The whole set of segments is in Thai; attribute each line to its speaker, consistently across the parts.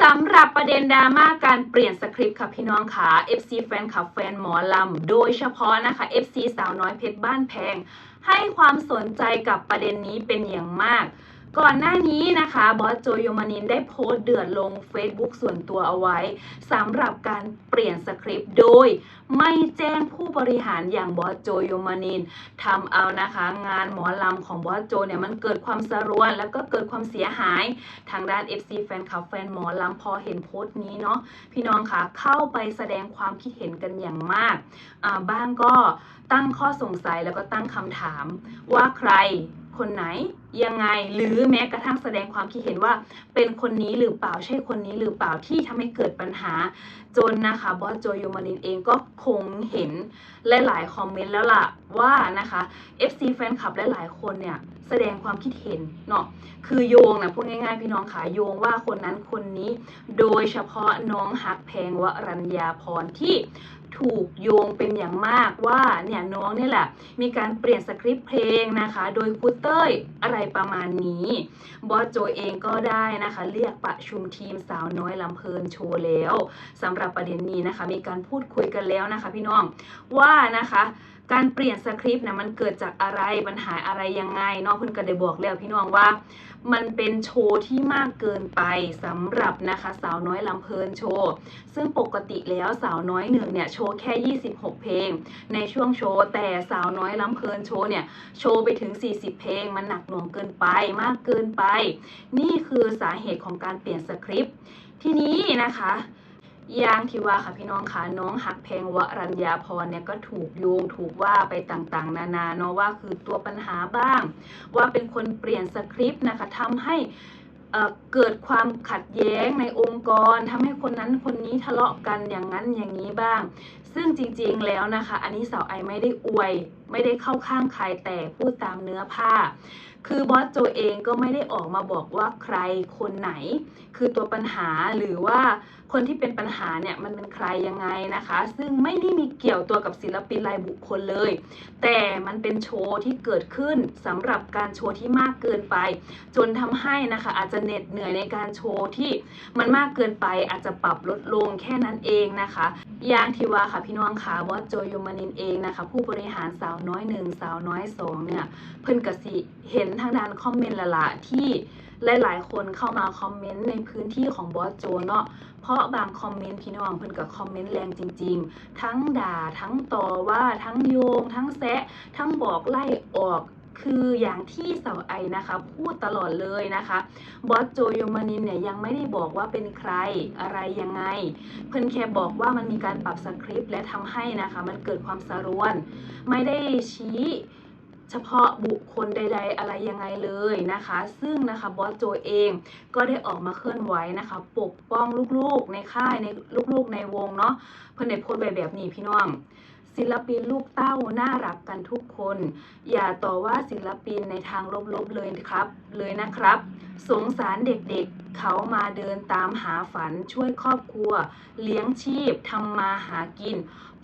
Speaker 1: สำหรับประเด็นดราม่าการเปลี่ยนสคริปต์ค่ะพี่น้องค่ะ FC แฟนคลับแฟนหมอลำ โดยเฉพาะนะคะ FC สาวน้อยเพชรบ้านแพง ให้ความสนใจกับประเด็นนี้เป็นอย่างมาก ก่อนหน้านี้นะคะบอสโจโยมานินได้โพสต์เดือดลง Facebook ส่วนตัวเอาไว้สำหรับการเปลี่ยนสคริปต์โดย ไม่แจ้งผู้บริหารอย่างบอสโจโยมานินทำเอานะคะงานหมอลำของบอสโจเนี่ยมันเกิดความสะรวน แล้วก็เกิดความเสียหาย ทางด้าน FC แฟนคลับแฟนหมอลำพอเห็นโพสต์นี้เนาะพี่น้องคะเข้าไปแสดงความคิดเห็นกันอย่างมากบ้างก็ตั้งข้อสงสัยแล้วก็ตั้งคำถามว่าใคร คนไหนยังไงหรือแม้กระทั่งแสดงความคิดเห็นว่าเป็นคนนี้หรือเปล่าใช่คนนี้หรือเปล่าที่ทำให้เกิดปัญหาจนนะคะบอสโจโยมานินเองก็คงเห็นหลายๆคอมเมนต์แล้วล่ะว่านะคะ FC แฟนคลับหลายๆคนเนี่ย แสดงความคิดเห็นเนาะคือโยงนะพูดง่ายๆ พี่น้องขาโยงว่าคนนั้นคนนี้ โดยเฉพาะน้องฮักแพงวรัญญาพรที่ถูกโยงเป็นอย่างมากว่าเนี่ยน้องเนี่ยแหละ มีการเปลี่ยนสคริปต์เพลงนะคะ โดยครูเต้ยอะไรประมาณนี้บอสโจเองก็ได้นะคะ เรียกประชุมทีมสาวน้อยลำเพลินโชว์แล้วสำหรับประเด็นนี้นะคะ มีการพูดคุยกันแล้วนะคะ พี่น้องว่านะคะ การเปลี่ยนสคริปต์นะมันเกิดจากอะไรปัญหาอะไรยังไงเนาะเพิ่อนก็ได้บอกแล้วพี่น้องว่า มันเป็นโชว์ที่มากเกินไปสำหรับนะคะสาวน้อยลำเพลินโชว์ ซึ่งปกติแล้วสาวน้อยหนึ่งเนี่ยโชว์แค่ 26 เพลง ในช่วงโชว์แต่สาวน้อยลำเพลินโชว์เนี่ยโชว์ไปถึง 40 เพลง มันหนักหน่วงเกินไปมากเกินไป นี่คือสาเหตุของการเปลี่ยนสคริปต์ทีนี้นะคะ อย่างที่ว่าค่ะพี่น้องคะน้องหักเพลงวรัญญาพรเนี่ยก็ถูกโยงถูกว่าไปต่างๆ นานาเนาะว่าคือตัวปัญหาบ้าง ว่าเป็นคนเปลี่ยนสคริปต์นะคะทำให้เอ่อเกิดความขัดแย้งในองค์กรทำให้คนนั้นคนนี้ทะเลาะกันอย่างนั้นอย่างนี้บ้าง ซึ่งจริงๆแล้วนะคะ อันนี้สาวไอไม่ได้อวย ไม่ได้เข้าข้างใครแต่พูดตามเนื้อผ้า คือบอสโจเองก็ไม่ได้ออกมาบอกว่าใครคนไหน คือตัวปัญหาหรือว่าคนที่เป็นปัญหาเนี่ยมันเป็นใครยังไงนะคะ ซึ่งไม่ได้มีเกี่ยวตัวกับศิลปินรายบุคคลเลย แต่มันเป็นโชว์ที่เกิดขึ้นสำหรับการโชว์ที่มากเกินไป จนทำให้นะคะอาจจะเหน็ดเหนื่อยในการโชว์ที่มันมากเกินไปอาจจะปรับลดลงแค่นั้นเองนะคะอย่างที่ว่าค่ะพี่น้องค่ะว่าโจยมานินเองนะคะ ผู้บริหารสาวน้อยหนึ่งสาวน้อยสองเนี่ยเพิ่นกสิเห็นทางด้านคอมเมนต์ละละที่หลาย ๆ คนเข้ามาคอมเมนต์ในพื้นที่ของบอสโจเนาะเพราะบางคอมเมนต์พี่น้องเพิ่นกับคอมเมนต์แรงจริง ๆ ทั้งด่าทั้งต่อว่าทั้งโยง ทั้งแซะ ทั้งบอกไล่ออกคืออย่างที่เสาไอนะคะพูดตลอดเลยนะคะบอสโจโยมานินเนี่ยยังไม่ได้บอกว่าเป็นใครอะไรยังไง เพิ่นแค่บอกว่ามันมีการปรับสคริปต์และทำให้นะคะ มันเกิดความสะรวน ไม่ได้ชี้ เฉพาะบุคคลใด ๆ อะไรยังไงเลยนะคะ ซึ่งนะคะบอสโจเองก็ได้ออกมาเคลื่อนไหวนะคะ ปกป้องลูกๆในค่ายในลูกๆในวงเนาะเพื่อนได้โพสไว้แบบนี้พี่น้องศิลปินลูกเต้าน่ารักกันทุกคน อย่าต่อว่าศิลปินในทางลบๆเลยครับ เลยนะครับ สงสารเด็กๆเขามาเดินตามหาฝันช่วยครอบครัว เลี้ยงชีพทำมาหากิน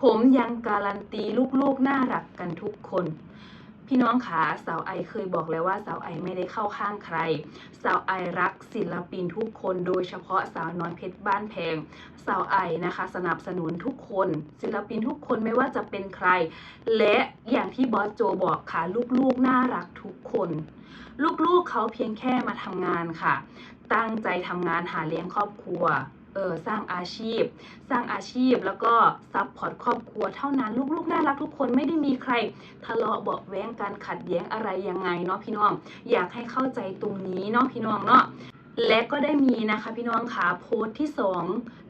Speaker 1: ผมยังการันตีลูกๆน่ารักกันทุกคน พี่น้องขาสาวไอเคยบอกแล้วว่าสาวไอไม่ได้เข้าข้างใคร สาวไอรักศิลปินทุกคนโดยเฉพาะสาวน้อยเพชรบ้านแพง สาวไอนะคะ สนับสนุนทุกคน ศิลปินทุกคนไม่ว่าจะเป็นใคร และอย่างที่บอสโจบอกค่ะลูกๆน่ารักทุกคน ลูกๆเขาเพียงแค่มาทำงานค่ะ ตั้งใจทำงานหาเลี้ยงครอบครัว เออสร้างอาชีพ สร้างอาชีพแล้วก็ซัพพอร์ตครอบครัวเท่านั้นลูกๆน่ารักทุกคนไม่ได้มีใครทะเลาะเบาแว้งกันขัดแย้งอะไรยังไงเนาะพี่น้อง อยากให้เข้าใจตรงนี้เนาะพี่น้องเนาะและก็ได้มีนะคะพี่น้องขาโพสต์ที่สอง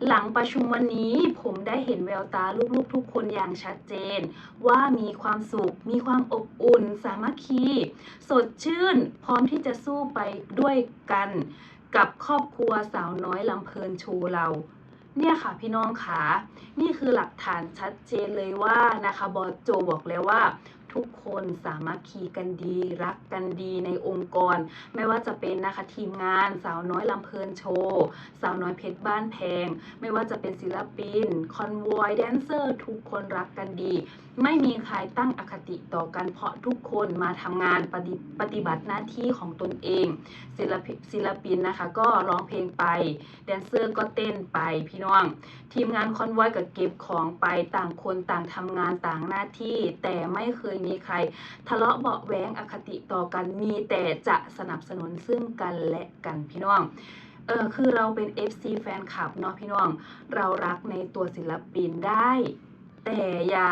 Speaker 1: หลังประชุมวันนี้ผมได้เห็นแววตาลูกๆทุกคนอย่างชัดเจน ว่ามีความสุข มีความอบอุ่น สามัคคี สดชื่น พร้อมที่จะสู้ไปด้วยกัน กับครอบครัวสาวน้อยลำเพลินโชว์เรา เนี่ยค่ะพี่น้องขานี่คือหลักฐานชัดเจนเลยว่านะคะบอสโจบอกแล้วว่า ทุกคนสามัคคีกันดี รักกันดีในองค์กร ไม่ว่าจะเป็นนะคะทีมงานสาวน้อยลำเพลินโชว์สาวน้อยเพชรบ้านแพง ไม่ว่าจะเป็นศิลปินคอนวอยแดนเซอร์ทุกคนรักกันดี ไม่มีใครตั้งอคติต่อกันเพราะทุกคนมาทำงานปฏิปฏิบัติหน้าที่ของตนเองศิลปิศิลปินนะคะ ก็ร้องเพลงไปแดนเซอร์ก็เต้นไปพี่น้อง ทีมงานคอนวอยก็เก็บของไปต่างคนต่างทำงานต่างหน้าที่ แต่ไม่เคยมีใคร ทะเลาะเบาะแวงอคติต่อกันมีแต่จะสนับสนุนซึ่งกันและกันพี่น้องเออคือเราเป็น FC แฟนคลับเนาะพี่น้อง เรารักในตัวศิลปินได้ แต่อย่า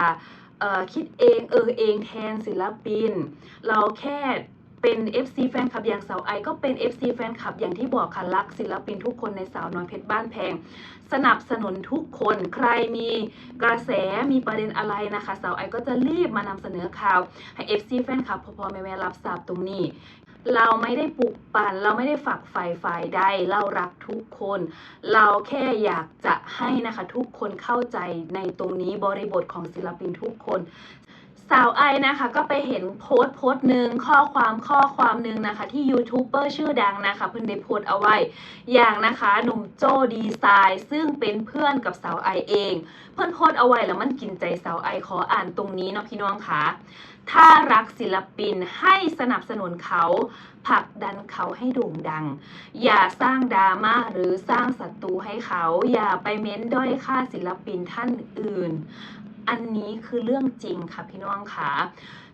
Speaker 1: คิดเองเออเองแทนศิลปิน เราแค่ เป็น FC แฟนคลับอย่างสาวไอก็เป็น FC แฟนคลับอย่างที่บอกค่ะรักศิลปินทุกคนในสาวน้อยเพชรบ้านแพง สนับสนุนทุกคนใครมีกระแสมีประเด็นอะไรนะคะ สาวไอก็จะรีบมานำเสนอข่าวให้ FC แฟนคลับพอพอๆแม่รับทราบตรงนี้ เราไม่ได้ปลุกปั่นเราไม่ได้ฝักฝ่ฝ่ายใดเรารักทุกคน เราแค่อยากจะให้นะคะทุกคนเข้าใจในตรงนี้บริบทของศิลปินทุกคน สาวไอนะคะก็ไปเห็นโพสต์โพสต์หนึ่งข้อความข้อความหนึ่งนะคะ ที่ยูทูบเบอร์ชื่อดังนะคะเพิ่นได้โพสต์เอาไว้ อย่างนะคะหนุ่มโจดีไซน์ซึ่งเป็นเพื่อนกับสาวไอเอง เพื่อนโพสต์เอาไว้แล้วมันกินใจสาวไอขออ่านตรงนี้เนาะพี่น้องคะถ้ารักศิลปินให้สนับสนุนเขาผลักดันเขาให้โด่งดัง อย่าสร้างดราม่าหรือสร้างศัตรูให้เขา อย่าไปเม้นด้อยค่าศิลปินท่านอื่น อันนี้คือเรื่องจริงค่ะพี่น้องค่ะ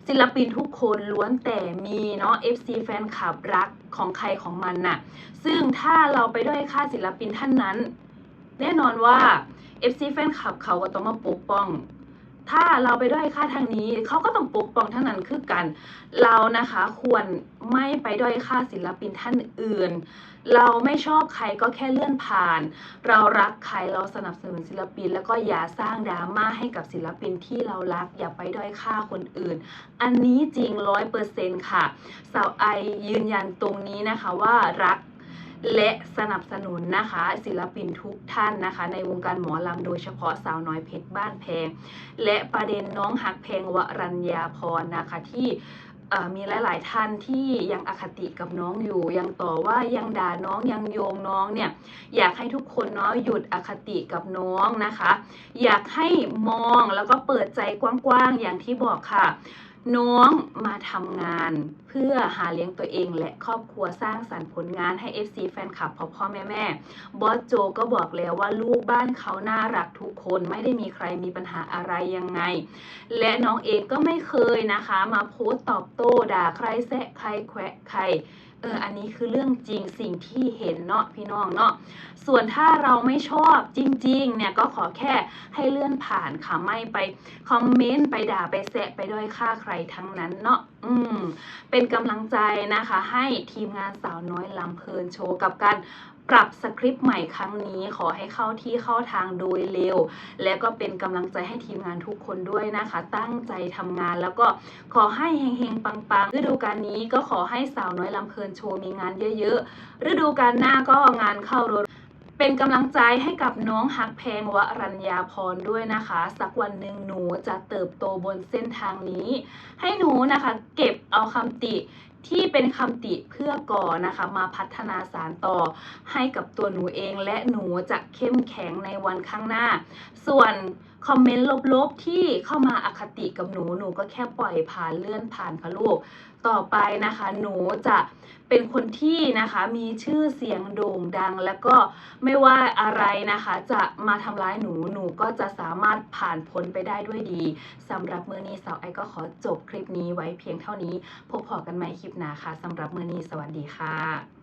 Speaker 1: ศิลปินทุกคนล้วนแต่มีเนาะ FC แฟนคลับรักของใครของมันน่ะ ซึ่งถ้าเราไปด้อยค่าศิลปินท่านนั้น แน่นอนว่า FC แฟนคลับเขาก็ต้องมาปกป้อง ถ้าเราไปด้อยค่าทางนี้ เขาก็ต้องปกป้องท่านนั้นคือกัน เรานะคะควรไม่ไปด้อยค่าศิลปินท่านอื่น เราไม่ชอบใครก็แค่เลื่อนผ่าน เรารักใครเราสนับสนุนศิลปิน แล้วก็อย่าสร้างดราม่าให้กับศิลปินที่เรารัก อย่าไปด้อยค่าคนอื่น อันนี้จริงร้อยเปอร์เซ็นต์ค่ะสาวไอยืนยันตรงนี้นะคะว่ารัก และสนับสนุนนะคะ ศิลปินทุกท่านนะคะ ในวงการหมอลำโดยเฉพาะสาวน้อยเพชรบ้านแพง และประเด็นน้องหักเพลงวรัญญาพรนะคะที่มีหลาย ๆ ท่านที่ยังอคติกับน้องอยู่ ยังต่อว่ายังด่าน้องยังโยงน้องเนี่ยอยากให้ทุกคนเนาะหยุดอคติกับน้องนะคะ อยากให้มองแล้วก็เปิดใจกว้าง ๆ อย่างที่บอกค่ะ น้องมาทำงานเพื่อหาเลี้ยงตัวเองและครอบครัวสร้างสรรค์ผลงานให้ FC แฟนคลับพ่อพ่อแม่แม่บอสโจก็บอกแล้วว่าลูกบ้านเขาน่ารักทุกคนไม่ได้มีใครมีปัญหาอะไรยังไง และน้องเองก็ไม่เคยนะคะ มาโพสต์ตอบโต้ด่าใครแซะใครแควะใคร เอออันนี้คือเรื่องจริงสิ่งที่เห็นเนาะพี่น้องเนาะส่วนถ้าเราไม่ชอบจริงๆเนี่ยก็ขอแค่ให้เลื่อนผ่านค่ะไม่ไปคอมเมนต์ไปด่าไปแซะไปด้อยค่าใครทั้งนั้นเนาะอืมเป็นกำลังใจนะคะ ให้ทีมงานสาวน้อยลำเพลินโชว์กับการ ปรับสคริปต์ใหม่ครั้งนี้ขอให้เข้าที่เข้าทางโดยเร็ว และก็เป็นกำลังใจให้ทีมงานทุกคนด้วยนะคะ ตั้งใจทำงานแล้วก็ขอให้เฮงๆ ปังๆฤดูกาลนี้ก็ขอให้สาวน้อยลำเพลินโชว์มีงานเยอะๆฤดูกาลหน้าก็งานเข้ารัวเป็นกำลังใจให้กับน้องฮักแพงวรัญญาพรด้วยนะคะ สักวันหนึ่งหนูจะเติบโตบนเส้นทางนี้ ให้หนูนะคะ เก็บเอาคำติ ที่เป็นคำติเพื่อก่อนะคะมาพัฒนาสารต่อให้กับตัวหนูเองและหนูจะเข้มแข็งในวันข้างหน้า ส่วนคอมเมนต์ลบๆที่เข้ามาอคติกับหนูหนูก็แค่ปล่อยผ่านเลื่อนผ่านค่ะลูก ต่อไปนะคะหนูจะเป็นคนที่นะคะมีชื่อเสียงโด่งดัง แล้วก็ไม่ว่าอะไรนะคะ จะมาทำร้ายหนูหนูก็จะสามารถผ่านพ้นไปได้ด้วยดีสำหรับมือนี้สาวไอก็ขอจบคลิปนี้ไว้เพียงเท่านี้ พบพอกันใหม่คลิปหน้าค่ะสำหรับมือนี้สวัสดีค่ะ